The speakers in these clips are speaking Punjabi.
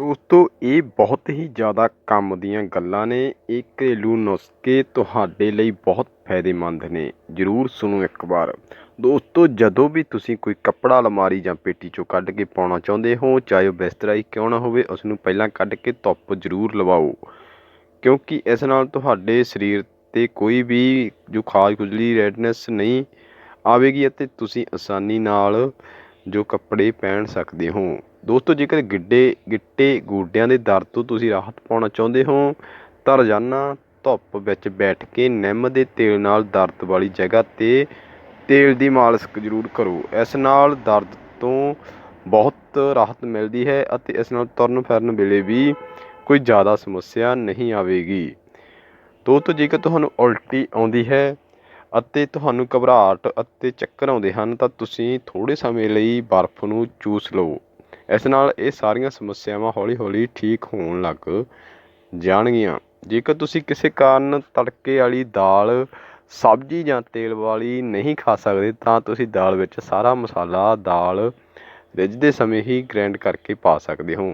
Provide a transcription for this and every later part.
ਦੋਸਤੋ ਇਹ ਬਹੁਤ ਹੀ ਜ਼ਿਆਦਾ ਕੰਮ ਦੀਆਂ ਗੱਲਾਂ ਨੇ। ਇਹ ਘਰੇਲੂ ਨੁਸਖੇ ਤੁਹਾਡੇ ਲਈ ਬਹੁਤ ਫਾਇਦੇਮੰਦ ਨੇ। ਜ਼ਰੂਰ ਸੁਣੋ ਇੱਕ ਵਾਰ। ਦੋਸਤੋ, ਜਦੋਂ ਵੀ ਤੁਸੀਂ ਕੋਈ ਕੱਪੜਾ ਅਲਮਾਰੀ ਜਾਂ ਪੇਟੀ ਚੋਂ ਕੱਢ ਕੇ ਪਾਉਣਾ ਚਾਹੁੰਦੇ ਹੋ, ਚਾਹੇ ਉਹ ਬਿਸਤਰਾ ਹੀ ਕਿਉਂ ਨਾ ਹੋਵੇ, ਉਸ ਨੂੰ ਪਹਿਲਾਂ ਕੱਢ ਕੇ ਧੁੱਪ ਜ਼ਰੂਰ ਲਵਾਓ। ਕਿਉਂਕਿ ਇਸ ਨਾਲ ਤੁਹਾਡੇ ਸਰੀਰ 'ਤੇ ਕੋਈ ਵੀ ਜੋ ਖਾਜ ਖੁਜਲੀ, ਰੈਡਨੈਸ ਨਹੀਂ ਆਵੇਗੀ ਅਤੇ ਤੁਸੀਂ ਆਸਾਨੀ ਨਾਲ ਜੋ ਕੱਪੜੇ ਪਹਿਨ ਸਕਦੇ ਹੋ। ਦੋਸਤੋ, ਜੇਕਰ ਗਿੱਡੇ, ਗਿੱਟੇ ਗੋਡਿਆਂ ਦੇ ਦਰਦ ਤੋਂ ਤੁਸੀਂ ਰਾਹਤ ਪਾਉਣਾ ਚਾਹੁੰਦੇ ਹੋ, ਤਾਂ ਰੋਜ਼ਾਨਾ ਧੁੱਪ ਵਿੱਚ ਬੈਠ ਕੇ ਨਿੰਮ ਦੇ ਤੇਲ ਨਾਲ ਦਰਦ ਵਾਲੀ ਜਗ੍ਹਾ 'ਤੇ ਤੇਲ ਦੀ ਮਾਲਿਸ਼ ਜ਼ਰੂਰ ਕਰੋ। ਇਸ ਨਾਲ ਦਰਦ ਤੋਂ ਬਹੁਤ ਰਾਹਤ ਮਿਲਦੀ ਹੈ ਅਤੇ ਇਸ ਨਾਲ ਤੁਰਨ ਫਿਰਨ ਵੇਲੇ ਵੀ ਕੋਈ ਜ਼ਿਆਦਾ ਸਮੱਸਿਆ ਨਹੀਂ ਆਵੇਗੀ। ਦੋਸਤੋ, ਜੇਕਰ ਤੁਹਾਨੂੰ ਉਲਟੀ ਆਉਂਦੀ ਹੈ ਅਤੇ ਤੁਹਾਨੂੰ ਘਬਰਾਹਟ ਅਤੇ ਚੱਕਰ ਆਉਂਦੇ ਹਨ, ਤਾਂ ਤੁਸੀਂ ਥੋੜ੍ਹੇ ਸਮੇਂ ਲਈ ਬਰਫ਼ ਨੂੰ ਚੂਸ ਲਓ। ਇਸ ਨਾਲ ਇਹ ਸਾਰੀਆਂ ਸਮੱਸਿਆਵਾਂ ਹੌਲੀ ਹੌਲੀ ਠੀਕ ਹੋਣ ਲੱਗ ਜਾਣਗੀਆਂ। ਜੇਕਰ ਤੁਸੀਂ ਕਿਸੇ ਕਾਰਨ ਤੜਕੇ ਵਾਲੀ ਦਾਲ, ਸਬਜ਼ੀ ਜਾਂ ਤੇਲ ਵਾਲੀ ਨਹੀਂ ਖਾ ਸਕਦੇ, ਤਾਂ ਤੁਸੀਂ ਦਾਲ ਵਿੱਚ ਸਾਰਾ ਮਸਾਲਾ ਦਾਲ ਰਿੱਝਦੇ ਸਮੇਂ ਹੀ ਗ੍ਰਾਈਂਡ ਕਰਕੇ ਪਾ ਸਕਦੇ ਹੋ।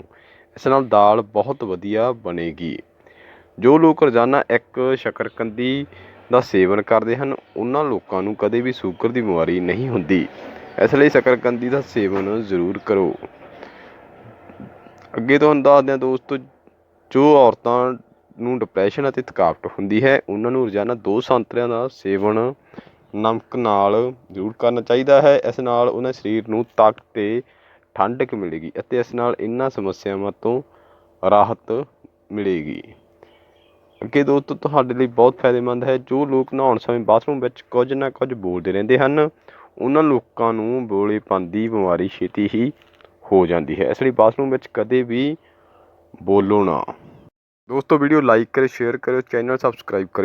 ਇਸ ਨਾਲ ਦਾਲ ਬਹੁਤ ਵਧੀਆ ਬਣੇਗੀ। ਜੋ ਲੋਕ ਰੋਜ਼ਾਨਾ ਇੱਕ ਸ਼ੱਕਰਕੰਦੀ ਦਾ ਸੇਵਨ ਕਰਦੇ ਹਨ, ਉਹਨਾਂ ਲੋਕਾਂ ਨੂੰ ਕਦੇ ਵੀ ਸ਼ੂਗਰ ਦੀ ਬਿਮਾਰੀ ਨਹੀਂ ਹੁੰਦੀ। ਇਸ ਲਈ ਸ਼ੱਕਰਕੰਦੀ ਦਾ ਸੇਵਨ ਜ਼ਰੂਰ ਕਰੋ। ਅੱਗੇ ਤੁਹਾਨੂੰ ਦੱਸਦੇ ਹਾਂ ਦੋਸਤੋ, ਜੋ ਔਰਤਾਂ ਨੂੰ ਡਿਪਰੈਸ਼ਨ ਅਤੇ ਥਕਾਵਟ ਹੁੰਦੀ ਹੈ, ਉਹਨਾਂ ਨੂੰ ਰੋਜ਼ਾਨਾ ਦੋ ਸੰਤਰਿਆਂ ਦਾ ਸੇਵਨ ਨਮਕ ਨਾਲ ਜ਼ਰੂਰ ਕਰਨਾ ਚਾਹੀਦਾ ਹੈ। ਇਸ ਨਾਲ ਉਹਨਾਂ ਸਰੀਰ ਨੂੰ ਤਾਕਤ ਤੇ ਠੰਡਕ ਮਿਲੇਗੀ ਅਤੇ ਇਸ ਨਾਲ ਇਹਨਾਂ ਸਮੱਸਿਆਵਾਂ ਤੋਂ ਰਾਹਤ ਮਿਲੇਗੀ। ਅੱਗੇ ਦੋਸਤੋ, ਤੁਹਾਡੇ ਲਈ ਬਹੁਤ ਫਾਇਦੇਮੰਦ ਹੈ। ਜੋ ਲੋਕ ਨਹਾਉਣ ਸਮੇਂ ਬਾਥਰੂਮ ਵਿੱਚ ਕੁਝ ਨਾ ਕੁਝ ਬੋਲਦੇ ਰਹਿੰਦੇ ਹਨ, ਉਹਨਾਂ ਲੋਕਾਂ ਨੂੰ ਬੋਲੇਪਨ ਦੀ ਬਿਮਾਰੀ ਛੇਤੀ ਹੀ ਹੋ ਜਾਂਦੀ ਹੈ। ਇਸ ਲਈ ਬਾਥਰੂਮ ਵਿੱਚ ਕਦੇ ਵੀ ਬੋਲੋ ਨਾ। ਦੋਸਤੋ, ਵੀਡੀਓ ਲਾਈਕ ਕਰਿਓ, ਸ਼ੇਅਰ ਕਰਿਓ, ਚੈਨਲ ਸਬਸਕ੍ਰਾਈਬ ਕਰਿਓ।